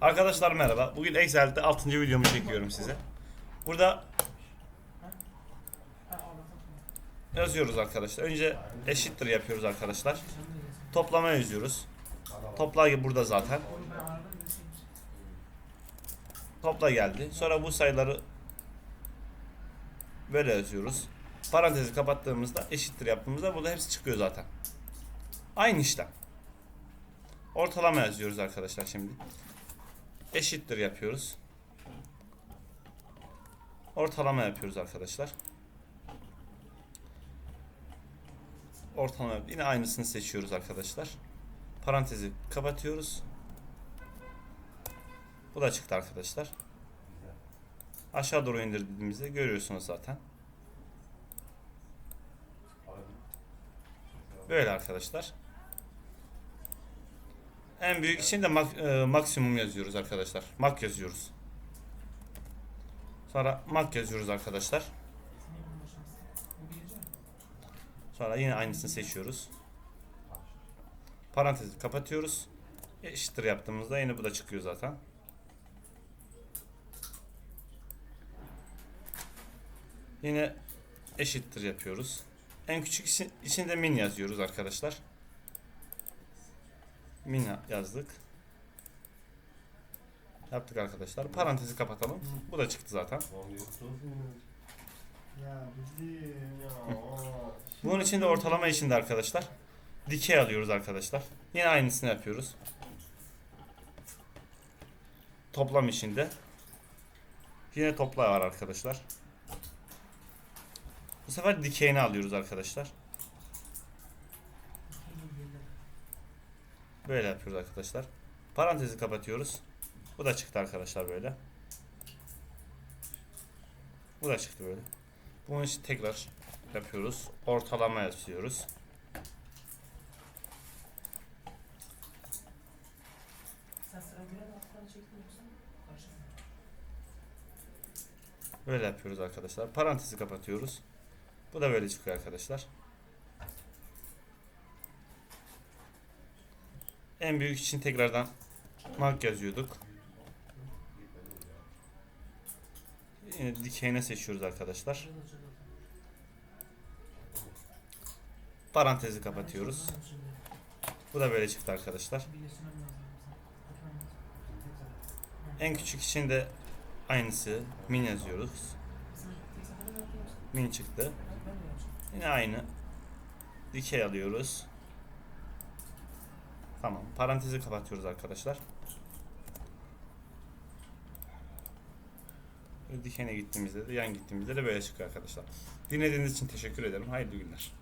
Arkadaşlar merhaba. Bugün Excel'de 6. videomu çekiyorum size. Burada yazıyoruz arkadaşlar. Önce eşittir yapıyoruz arkadaşlar. Toplama yazıyoruz. Topla burada zaten. Topla geldi. Sonra bu sayıları böyle yazıyoruz. Parantezi kapattığımızda eşittir yaptığımızda burada hepsi çıkıyor zaten. Aynı işlem. Ortalama yazıyoruz arkadaşlar şimdi. Eşittir yapıyoruz. Ortalama yapıyoruz arkadaşlar. Ortalama yine aynısını seçiyoruz arkadaşlar. Parantezi kapatıyoruz. Bu da çıktı arkadaşlar. Aşağı doğru indirdiğimizde görüyorsunuz zaten. Böyle arkadaşlar. En büyük için de mak- e, maksimum yazıyoruz arkadaşlar. Mak yazıyoruz. Sonra mak yazıyoruz arkadaşlar. Sonra yine aynısını seçiyoruz. Parantezi kapatıyoruz. Eşittir yaptığımızda yine bu da çıkıyor zaten. Yine eşittir yapıyoruz. En küçük için, içinde min yazıyoruz arkadaşlar. Min yazdık. Yaptık arkadaşlar. Parantezi kapatalım. Bu da çıktı zaten. Bunun için de ortalama içinde arkadaşlar. Dikey alıyoruz arkadaşlar. Yine aynısını yapıyoruz. Toplam içinde. Yine topla var arkadaşlar. Bu sefer dikeyini alıyoruz arkadaşlar. Böyle yapıyoruz arkadaşlar. Parantezi kapatıyoruz. Bu da çıktı arkadaşlar böyle. Bu da çıktı böyle. Bunun için tekrar yapıyoruz. Ortalama yazıyoruz. Böyle yapıyoruz arkadaşlar. Parantezi kapatıyoruz. Bu da böyle çıkıyor arkadaşlar. En büyük için tekrardan mark yazıyorduk. Yine dikeyine seçiyoruz arkadaşlar. Parantezi kapatıyoruz. Bu da böyle çıktı arkadaşlar. En küçük için de aynısı min yazıyoruz. Min çıktı. Yine aynı. Dikey alıyoruz. Tamam. Parantezi kapatıyoruz arkadaşlar. Dikene gittiğimizde de yan gittiğimizde de böyle çıkıyor arkadaşlar. Dinlediğiniz için teşekkür ederim. Hayırlı günler.